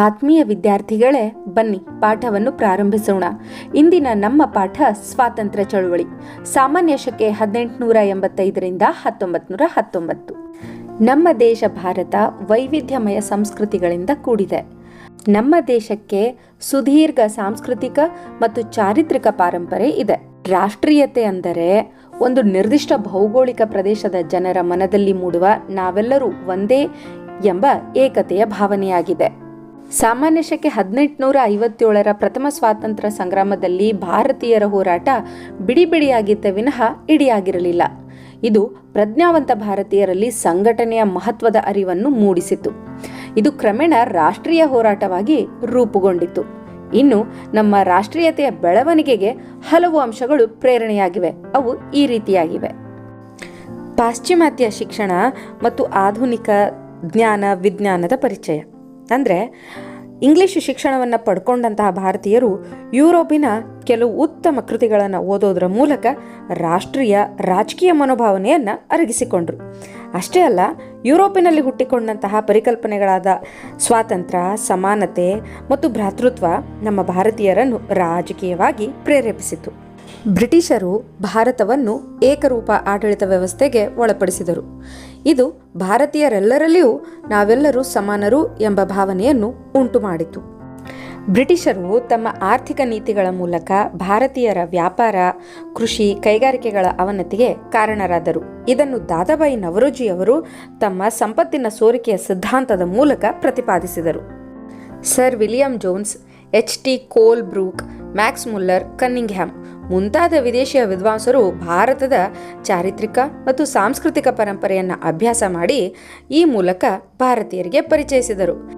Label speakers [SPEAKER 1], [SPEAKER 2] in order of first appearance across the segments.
[SPEAKER 1] ಆತ್ಮೀಯ ವಿದ್ಯಾರ್ಥಿಗಳೇ, ಬನ್ನಿ ಪಾಠವನ್ನು ಪ್ರಾರಂಭಿಸೋಣ. ಇಂದಿನ ನಮ್ಮ ಪಾಠ ಸ್ವಾತಂತ್ರ್ಯ ಚಳುವಳಿ. ಸಾಮಾನ್ಯ ಶಕೆ ಹದಿನೆಂಟುನೂರ ಎಂಬತ್ತೈದರಿಂದ ಹತ್ತೊಂಬತ್ತು ಹತ್ತೊಂಬತ್ತು. ನಮ್ಮ ದೇಶ ಭಾರತ ವೈವಿಧ್ಯಮಯ ಸಂಸ್ಕೃತಿಗಳಿಂದ ಕೂಡಿದೆ. ನಮ್ಮ ದೇಶಕ್ಕೆ ಸುದೀರ್ಘ ಸಾಂಸ್ಕೃತಿಕ ಮತ್ತು ಚಾರಿತ್ರಿಕ ಪಾರಂಪರೆ ಇದೆ. ರಾಷ್ಟ್ರೀಯತೆ ಅಂದರೆ ಒಂದು ನಿರ್ದಿಷ್ಟ ಭೌಗೋಳಿಕ ಪ್ರದೇಶದ ಜನರ ಮನದಲ್ಲಿ ಮೂಡುವ ನಾವೆಲ್ಲರೂ ಒಂದೇ ಎಂಬ ಏಕತೆಯ ಭಾವನೆಯಾಗಿದೆ. ಸಾಮಾನ್ಯ ಶಕೆ ಹದಿನೆಂಟುನೂರ ಐವತ್ತೇಳರ ಪ್ರಥಮ ಸ್ವಾತಂತ್ರ್ಯ ಸಂಗ್ರಾಮದಲ್ಲಿ ಭಾರತೀಯರ ಹೋರಾಟ ಬಿಡಿ ಬಿಡಿಯಾಗಿದ್ದ ವಿನಃ ಇಡಿಯಾಗಿರಲಿಲ್ಲ. ಇದು ಪ್ರಜ್ಞಾವಂತ ಭಾರತೀಯರಲ್ಲಿ ಸಂಘಟನೆಯ ಮಹತ್ವದ ಅರಿವನ್ನು ಮೂಡಿಸಿತು. ಇದು ಕ್ರಮೇಣ ರಾಷ್ಟ್ರೀಯ ಹೋರಾಟವಾಗಿ ರೂಪುಗೊಂಡಿತು. ಇನ್ನು ನಮ್ಮ ರಾಷ್ಟ್ರೀಯತೆಯ ಬೆಳವಣಿಗೆಗೆ ಹಲವು ಅಂಶಗಳು ಪ್ರೇರಣೆಯಾಗಿವೆ. ಅವು ಈ ರೀತಿಯಾಗಿವೆ. ಪಾಶ್ಚಿಮಾತ್ಯ ಶಿಕ್ಷಣ ಮತ್ತು ಆಧುನಿಕ ಜ್ಞಾನ ವಿಜ್ಞಾನದ ಪರಿಚಯ. ಅಂದರೆ ಇಂಗ್ಲಿಷ್ ಶಿಕ್ಷಣವನ್ನು ಪಡ್ಕೊಂಡಂತಹ ಭಾರತೀಯರು ಯುರೋಪಿನ ಕೆಲವು ಉತ್ತಮ ಕೃತಿಗಳನ್ನು ಓದೋದರ ಮೂಲಕ ರಾಷ್ಟ್ರೀಯ ರಾಜಕೀಯ ಮನೋಭಾವನೆಯನ್ನು ಅರಗಿಸಿಕೊಂಡರು. ಅಷ್ಟೇ ಅಲ್ಲ, ಯುರೋಪಿನಲ್ಲಿ ಹುಟ್ಟಿಕೊಂಡಂತಹ ಪರಿಕಲ್ಪನೆಗಳಾದ ಸ್ವಾತಂತ್ರ್ಯ, ಸಮಾನತೆ ಮತ್ತು ಭ್ರಾತೃತ್ವ ನಮ್ಮ ಭಾರತೀಯರನ್ನು ರಾಜಕೀಯವಾಗಿ ಪ್ರೇರೇಪಿಸಿತು ಬ್ರಿಟಿಷರು ಭಾರತವನ್ನು ಏಕರೂಪ ಆಡಳಿತ ವ್ಯವಸ್ಥೆಗೆ ಒಳಪಡಿಸಿದರು. ಇದು ಭಾರತೀಯರೆಲ್ಲರಲ್ಲಿಯೂ ನಾವೆಲ್ಲರೂ ಸಮಾನರು ಎಂಬ ಭಾವನೆಯನ್ನು ಉಂಟು ಮಾಡಿತು ಬ್ರಿಟಿಷರು ತಮ್ಮ ಆರ್ಥಿಕ ನೀತಿಗಳ ಮೂಲಕ ಭಾರತೀಯರ ವ್ಯಾಪಾರ, ಕೃಷಿ, ಕೈಗಾರಿಕೆಗಳ ಅವನತಿಗೆ ಕಾರಣರಾದರು. ಇದನ್ನು ದಾದಾಬಾಯಿ ನವರೋಜಿಯವರು ತಮ್ಮ ಸಂಪತ್ತಿನ ಸೋರಿಕೆಯ ಸಿದ್ಧಾಂತದ ಮೂಲಕ ಪ್ರತಿಪಾದಿಸಿದರು. Sir William Jones, H T Colebrooke Max Muller, Cunningham ಮುಂತಾದ ವಿದೇಶಿಯ ವಿದ್ವಾಂಸರು ಭಾರತದ ಚಾರಿತ್ರಿಕ ಮತ್ತು ಸಾಂಸ್ಕೃತಿಕ ಪರಂಪರೆಯನ್ನು ಅಭ್ಯಾಸ ಮಾಡಿ ಈ ಮೂಲಕ ಭಾರತೀಯರಿಗೆ ಪರಿಚಯಿಸಿದರು.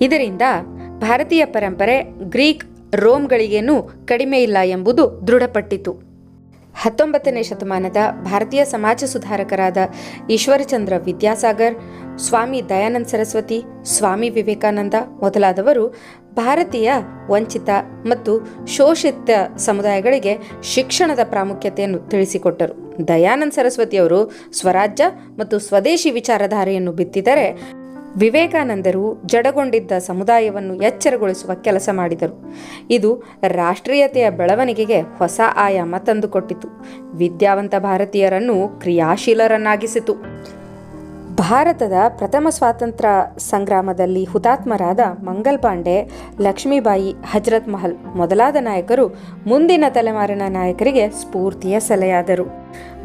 [SPEAKER 1] ಇದರಿಂದ ಭಾರತೀಯ ಪರಂಪರೆ ಗ್ರೀಕ್ ರೋಮ್ಗಳಿಗೇನೂ ಕಡಿಮೆ ಇಲ್ಲ ಎಂಬುದು ದೃಢಪಟ್ಟಿತು. ಹತ್ತೊಂಬತ್ತನೇ ಶತಮಾನದ ಭಾರತೀಯ ಸಮಾಜ ಸುಧಾರಕರಾದ ಈಶ್ವರಚಂದ್ರ ವಿದ್ಯಾಸಾಗರ್, ಸ್ವಾಮಿ ದಯಾನಂದ ಸರಸ್ವತಿ, ಸ್ವಾಮಿ ವಿವೇಕಾನಂದ ಮೊದಲಾದವರು ಭಾರತೀಯ ವಂಚಿತ ಮತ್ತು ಶೋಷಿತ ಸಮುದಾಯಗಳಿಗೆ ಶಿಕ್ಷಣದ ಪ್ರಾಮುಖ್ಯತೆಯನ್ನು ತಿಳಿಸಿಕೊಟ್ಟರು. ದಯಾನಂದ ಸರಸ್ವತಿಯವರು ಸ್ವರಾಜ್ಯ ಮತ್ತು ಸ್ವದೇಶಿ ವಿಚಾರಧಾರೆಯನ್ನು ಬಿತ್ತಿದರೆ ವಿವೇಕಾನಂದರು ಜಡಗೊಂಡಿದ್ದ ಸಮುದಾಯವನ್ನು ಎಚ್ಚರಗೊಳಿಸುವ ಕೆಲಸ ಮಾಡಿದರು. ಇದು ರಾಷ್ಟ್ರೀಯತೆಯ ಬೆಳವಣಿಗೆಗೆ ಹೊಸ ಆಯಾಮ ತಂದುಕೊಟ್ಟಿತು. ವಿದ್ಯಾವಂತ ಭಾರತೀಯರನ್ನು ಕ್ರಿಯಾಶೀಲರನ್ನಾಗಿಸಿತು. ಭಾರತದ ಪ್ರಥಮ ಸ್ವಾತಂತ್ರ್ಯ ಸಂಗ್ರಾಮದಲ್ಲಿ ಹುತಾತ್ಮರಾದ ಮಂಗಲ್ ಪಾಂಡೆ, ಲಕ್ಷ್ಮೀಬಾಯಿ ಹಜರತ್ ಮಹಲ್ ಮೊದಲಾದ ನಾಯಕರು ಮುಂದಿನ ತಲೆಮಾರಿನ ನಾಯಕರಿಗೆ ಸ್ಫೂರ್ತಿಯ ಸೆಲೆಯಾದರು.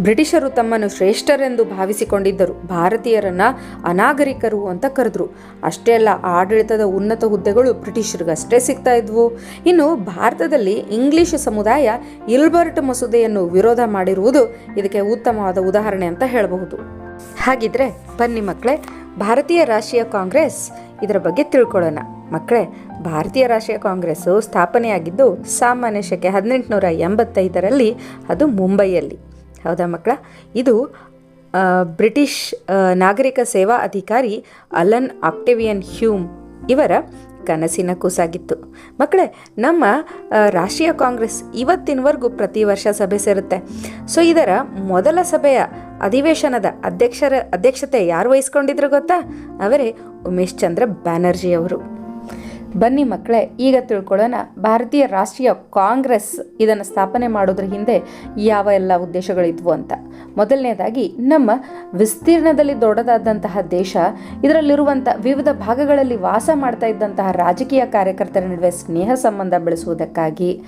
[SPEAKER 1] ಬ್ರಿಟಿಷರು ತಮ್ಮನ್ನು ಶ್ರೇಷ್ಠರೆಂದು ಭಾವಿಸಿಕೊಂಡಿದ್ದರು. ಭಾರತೀಯರನ್ನ ಅನಾಗರಿಕರು ಅಂತ ಕರೆದ್ರು. ಅಷ್ಟೇ ಅಲ್ಲ, ಆಡಳಿತದ ಉನ್ನತ ಹುದ್ದೆಗಳು ಬ್ರಿಟಿಷರಿಗಷ್ಟೇ ಸಿಗ್ತಾ ಇದ್ವು. ಇನ್ನು ಭಾರತದಲ್ಲಿ ಇಂಗ್ಲಿಷ್ ಸಮುದಾಯ ಇಲ್ಬರ್ಟ್ ಮಸೂದೆಯನ್ನು ವಿರೋಧ ಮಾಡಿರುವುದು ಇದಕ್ಕೆ ಉತ್ತಮವಾದ ಉದಾಹರಣೆ ಅಂತ ಹೇಳಬಹುದು. ಹಾಗಿದ್ರೆ ಬನ್ನಿ ಮಕ್ಕಳೇ ಭಾರತೀಯ ರಾಷ್ಟ್ರೀಯ ಕಾಂಗ್ರೆಸ್ ಇದರ ಬಗ್ಗೆ ತಿಳ್ಕೊಳ್ಳೋಣ. ಮಕ್ಕಳೇ ಭಾರತೀಯ ರಾಷ್ಟ್ರೀಯ ಕಾಂಗ್ರೆಸ್ಸು ಸ್ಥಾಪನೆಯಾಗಿದ್ದು ಸಾಮಾನ್ಯ ಶಕೆ ಹದಿನೆಂಟುನೂರ ಎಂಬತ್ತೈದರಲ್ಲಿ ಅದು ಮುಂಬೈಯಲ್ಲಿ. ಹೌದಾ ಮಕ್ಕಳ ಇದು ಬ್ರಿಟಿಷ್ ನಾಗರಿಕ ಸೇವಾ ಅಧಿಕಾರಿ ಅಲನ್ ಆಕ್ಟೇವಿಯನ್ ಹ್ಯೂಮ್ ಇವರ ಕನಸಿನ ಕೂಸಾಗಿತ್ತು. ಮಕ್ಕಳೇ, ನಮ್ಮ ರಾಷ್ಟ್ರೀಯ ಕಾಂಗ್ರೆಸ್ ಇವತ್ತಿನವರೆಗೂ ಪ್ರತಿ ವರ್ಷ ಸಭೆ ಸೇರುತ್ತೆ. ಸೊ, ಇದರ ಮೊದಲ ಸಭೆಯ ಅಧಿವೇಶನದ ಅಧ್ಯಕ್ಷರ ಅಧ್ಯಕ್ಷತೆ ಯಾರು ವಹಿಸ್ಕೊಂಡಿದ್ರು ಗೊತ್ತಾ? ಅವರೇ ಉಮೇಶ್ ಚಂದ್ರ ಬ್ಯಾನರ್ಜಿ ಅವರು ಬನ್ನಿ ಮಕ್ಕಳೇ, ಈಗ ತಿಳ್ಕೊಳ್ಳೋಣ ಭಾರತೀಯ ರಾಷ್ಟ್ರೀಯ ಕಾಂಗ್ರೆಸ್ ಇದನ್ನು ಸ್ಥಾಪನೆ ಮಾಡೋದ್ರ ಹಿಂದೆ ಯಾವ ಎಲ್ಲ ಉದ್ದೇಶಗಳಿದ್ವು ಅಂತ. ಮೊದಲನೇದಾಗಿ, ನಮ್ಮ ವಿಸ್ತೀರ್ಣದಲ್ಲಿ ದೊಡ್ಡದಾದಂತಹ ದೇಶ ಇದರಲ್ಲಿರುವಂಥ ವಿವಿಧ ಭಾಗಗಳಲ್ಲಿ ವಾಸ ಮಾಡ್ತಾ ಇದ್ದಂತಹ ರಾಜಕೀಯ ಕಾರ್ಯಕರ್ತರ ನಡುವೆ ಸ್ನೇಹ ಸಂಬಂಧ ಬೆಳೆಸುವುದಕ್ಕಾಗಿ.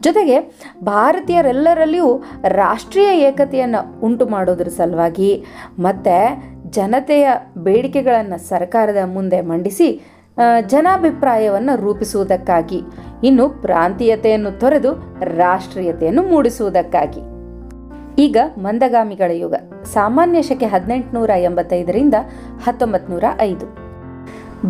[SPEAKER 1] ಜೊತೆಗೆ, ಭಾರತೀಯರೆಲ್ಲರಲ್ಲಿಯೂ ರಾಷ್ಟ್ರೀಯ ಏಕತೆಯನ್ನು ಉಂಟು ಮಾಡೋದ್ರ ಸಲುವಾಗಿ ಮತ್ತು ಜನತೆಯ ಬೇಡಿಕೆಗಳನ್ನು ಸರ್ಕಾರದ ಮುಂದೆ ಮಂಡಿಸಿ ಜನಾಭಿಪ್ರಾಯವನ್ನು ರೂಪಿಸುವುದಕ್ಕಾಗಿ. ಇನ್ನು ಪ್ರಾಂತೀಯತೆಯನ್ನು ತೊರೆದು ರಾಷ್ಟ್ರೀಯತೆಯನ್ನು ಮೂಡಿಸುವುದಕ್ಕಾಗಿ. ಈಗ ಮಂದಗಾಮಿಗಳ ಯುಗ. ಸಾಮಾನ್ಯ ಶಕೆ ಹದಿನೆಂಟುನೂರ ಎಂಬತ್ತೈದರಿಂದ ಹತ್ತೊಂಬತ್ತು ನೂರ ಐದು.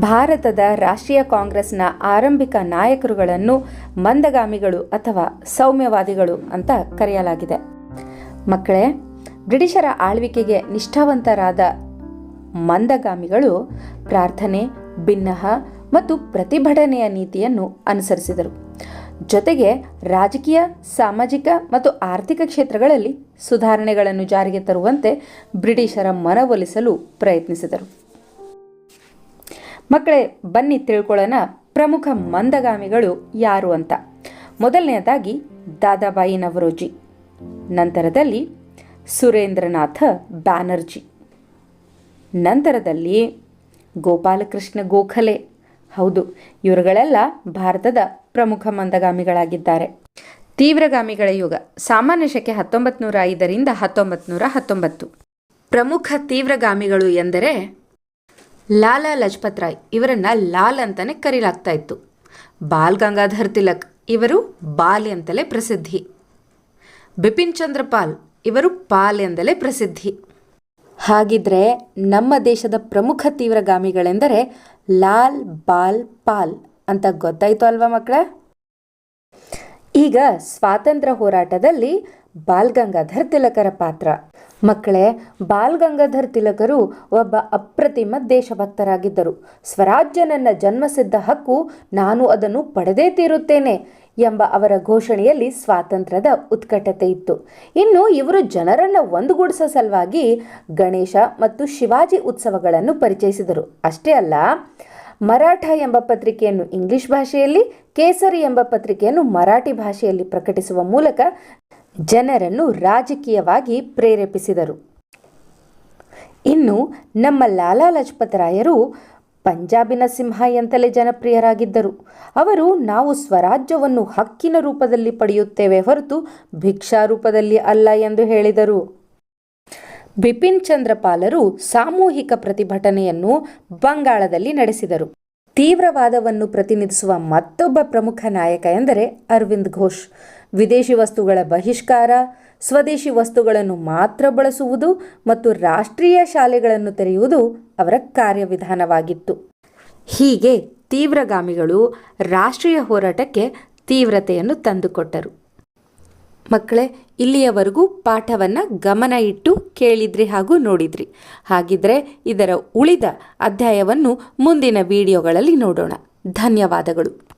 [SPEAKER 1] ಭಾರತದ ರಾಷ್ಟ್ರೀಯ ಕಾಂಗ್ರೆಸ್ನ ಆರಂಭಿಕ ನಾಯಕರುಗಳನ್ನು ಮಂದಗಾಮಿಗಳು ಅಥವಾ ಸೌಮ್ಯವಾದಿಗಳು ಅಂತ ಕರೆಯಲಾಗಿದೆ. ಮಕ್ಕಳೇ, ಬ್ರಿಟಿಷರ ಆಳ್ವಿಕೆಗೆ ನಿಷ್ಠಾವಂತರಾದ ಮಂದಗಾಮಿಗಳು ಪ್ರಾರ್ಥನೆ ಭಿನ್ನಹ ಮತ್ತು ಪ್ರತಿಭಟನೆಯ ನೀತಿಯನ್ನು ಅನುಸರಿಸಿದರು. ಜೊತೆಗೆ ರಾಜಕೀಯ, ಸಾಮಾಜಿಕ ಮತ್ತು ಆರ್ಥಿಕ ಕ್ಷೇತ್ರಗಳಲ್ಲಿ ಸುಧಾರಣೆಗಳನ್ನು ಜಾರಿಗೆ ತರುವಂತೆ ಬ್ರಿಟಿಷರ ಮನವೊಲಿಸಲು ಪ್ರಯತ್ನಿಸಿದರು. ಮಕ್ಕಳೇ, ಬನ್ನಿ ತಿಳ್ಕೊಳ್ಳೋಣ ಪ್ರಮುಖ ಮಂದಗಾಮಿಗಳು ಯಾರು ಅಂತ. ಮೊದಲನೆಯದಾಗಿ ದಾದಾಬಾಯಿ ನವರೋಜಿ ನಂತರದಲ್ಲಿ ಸುರೇಂದ್ರನಾಥ ಬ್ಯಾನರ್ಜಿ, ನಂತರದಲ್ಲಿ ಗೋಪಾಲಕೃಷ್ಣ ಗೋಖಲೆ. ಹೌದು, ಇವರುಗಳೆಲ್ಲ ಭಾರತದ ಪ್ರಮುಖ ಮಂದಗಾಮಿಗಳಾಗಿದ್ದಾರೆ. ತೀವ್ರಗಾಮಿಗಳ ಯುಗ, ಸಾಮಾನ್ಯ ಶಕೆ ಹತ್ತೊಂಬತ್ತು ನೂರ ಐದರಿಂದ ಹತ್ತೊಂಬತ್ತು ಹತ್ತೊಂಬತ್ತು. ಪ್ರಮುಖ ತೀವ್ರಗಾಮಿಗಳು ಎಂದರೆ ಲಾಲಾ ಲಜಪತ್ ರಾಯ್. ಇವರನ್ನ ಲಾಲ್ ಅಂತಲೇ ಕರೀಲಾಗ್ತಾ ಇತ್ತು. ಬಾಲ್ ಗಂಗಾಧರ್ ತಿಲಕ್, ಇವರು ಬಾಲ್ ಅಂತಲೇ ಪ್ರಸಿದ್ಧಿ. ಬಿಪಿನ್ ಚಂದ್ರಪಾಲ್ ಇವರು ಪಾಲ್ ಎಂದಲೇ ಪ್ರಸಿದ್ಧಿ. ಹಾಗಿದ್ರೆ ನಮ್ಮ ದೇಶದ ಪ್ರಮುಖ ತೀವ್ರಗಾಮಿಗಳೆಂದರೆ ಲಾಲ್ ಬಾಲ್ ಪಾಲ್ ಅಂತ ಗೊತ್ತಾಯ್ತು ಅಲ್ವಾ ಮಕ್ಕಳ? ಈಗ ಸ್ವಾತಂತ್ರ್ಯ ಹೋರಾಟದಲ್ಲಿ ಬಾಲ್ ಗಂಗಾಧರ್ ತಿಲಕರ ಪಾತ್ರ. ಮಕ್ಕಳೇ, ಬಾಲ್ ಗಂಗಾಧರ್ ತಿಲಕರು ಒಬ್ಬ ಅಪ್ರತಿಮ ದೇಶಭಕ್ತರಾಗಿದ್ದರು. ಸ್ವರಾಜ್ಯ ನನ್ನ ಜನ್ಮಸಿದ್ಧ ಹಕ್ಕು ನಾನು ಅದನ್ನು ಪಡೆದೇ ತೀರುತ್ತೇನೆ. ಎಂಬ ಅವರ ಘೋಷಣೆಯಲ್ಲಿ ಸ್ವಾತಂತ್ರ್ಯದ ಉತ್ಕಟತೆ ಇತ್ತು. ಇನ್ನು ಇವರು ಜನರನ್ನು ಒಂದುಗೂಡಿಸೋ ಸಲುವಾಗಿ ಗಣೇಶ ಮತ್ತು ಶಿವಾಜಿ ಉತ್ಸವಗಳನ್ನು ಪರಿಚಯಿಸಿದರು. ಅಷ್ಟೇ ಅಲ್ಲ, ಮರಾಠ ಎಂಬ ಪತ್ರಿಕೆಯನ್ನು ಇಂಗ್ಲಿಷ್ ಭಾಷೆಯಲ್ಲಿ, ಕೇಸರಿ ಎಂಬ ಪತ್ರಿಕೆಯನ್ನು ಮರಾಠಿ ಭಾಷೆಯಲ್ಲಿ ಪ್ರಕಟಿಸುವ ಮೂಲಕ ಜನರನ್ನು ರಾಜಕೀಯವಾಗಿ ಪ್ರೇರೇಪಿಸಿದರು. ಇನ್ನು ನಮ್ಮ ಲಾಲಾ ಲಜಪತ್ ರಾಯರು ಪಂಜಾಬಿನ ಸಿಂಹ ಎಂತಲೇ ಜನಪ್ರಿಯರಾಗಿದ್ದರು. ಅವರು ನಾವು ಸ್ವರಾಜ್ಯವನ್ನು ಹಕ್ಕಿನ ರೂಪದಲ್ಲಿ ಪಡೆಯುತ್ತೇವೆ ಹೊರತು ಭಿಕ್ಷಾ ರೂಪದಲ್ಲಿ ಅಲ್ಲ ಎಂದು ಹೇಳಿದರು. ಬಿಪಿನ್ ಚಂದ್ರಪಾಲರು ಸಾಮೂಹಿಕ ಪ್ರತಿಭಟನೆಯನ್ನು ಬಂಗಾಳದಲ್ಲಿ ನಡೆಸಿದರು. ತೀವ್ರವಾದವನ್ನು ಪ್ರತಿನಿಧಿಸುವ ಮತ್ತೊಬ್ಬ ಪ್ರಮುಖ ನಾಯಕ ಎಂದರೆ ಅರವಿಂದ್ ಘೋಷ್. ವಿದೇಶಿ ವಸ್ತುಗಳ ಬಹಿಷ್ಕಾರ ಸ್ವದೇಶಿ ವಸ್ತುಗಳನ್ನು ಮಾತ್ರ ಬಳಸುವುದು ಮತ್ತು ರಾಷ್ಟ್ರೀಯ ಶಾಲೆಗಳನ್ನು ತೆರೆಯುವುದು ಅವರ ಕಾರ್ಯವಿಧಾನವಾಗಿತ್ತು. ಹೀಗೆ ತೀವ್ರಗಾಮಿಗಳು ರಾಷ್ಟ್ರೀಯ ಹೋರಾಟಕ್ಕೆ ತೀವ್ರತೆಯನ್ನು ತಂದುಕೊಟ್ಟರು. ಮಕ್ಕಳೇ, ಇಲ್ಲಿಯವರೆಗೂ ಪಾಠವನ್ನು ಗಮನ ಇಟ್ಟು ಕೇಳಿದ್ರಿ ಹಾಗೂ ನೋಡಿದ್ರಿ. ಹಾಗಿದ್ರೆ ಇದರ ಉಳಿದ ಅಧ್ಯಾಯವನ್ನು ಮುಂದಿನ ವಿಡಿಯೋಗಳಲ್ಲಿ ನೋಡೋಣ. ಧನ್ಯವಾದಗಳು.